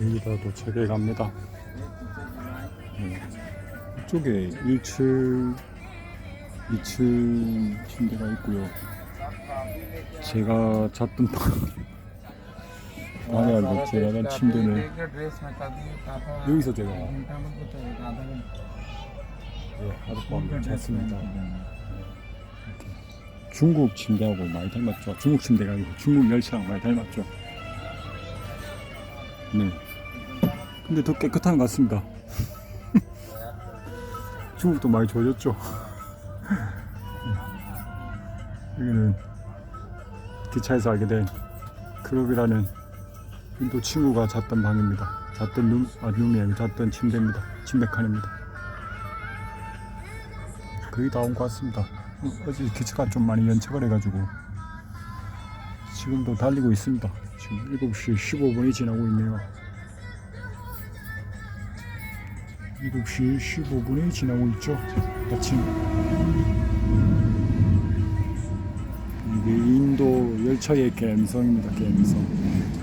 거의 다 도착해 갑니다. 네. 이쪽에 1층, 2층 침대가 있고요. 제가 잤던 방, 방에 알고 제가 잔 침대는 여기서 제가 예, 하룻밤을 잤습니다. 중국 침대하고 많이 닮았죠. 중국 침대가 아니고 중국 열차랑 많이 닮았죠. 네. 근데 더 깨끗한 것 같습니다. 중국도 많이 좋아졌죠. 여기는 기차에서 알게 된 클럽이라는 인도 친구가 잤던 방입니다. 잤던 룸, 아, 룸이 아니고 잤던 침대입니다. 침대 칸입니다. 거의 다 온 것 같습니다. 어, 어제 기차가 좀 많이 연착을 해가지고 지금도 달리고 있습니다. 지금 7시 15분이 지나고 있네요. 7시 15분이 지나고 있죠. 아침. 이게 인도 열차의 갬성입니다. 갬성.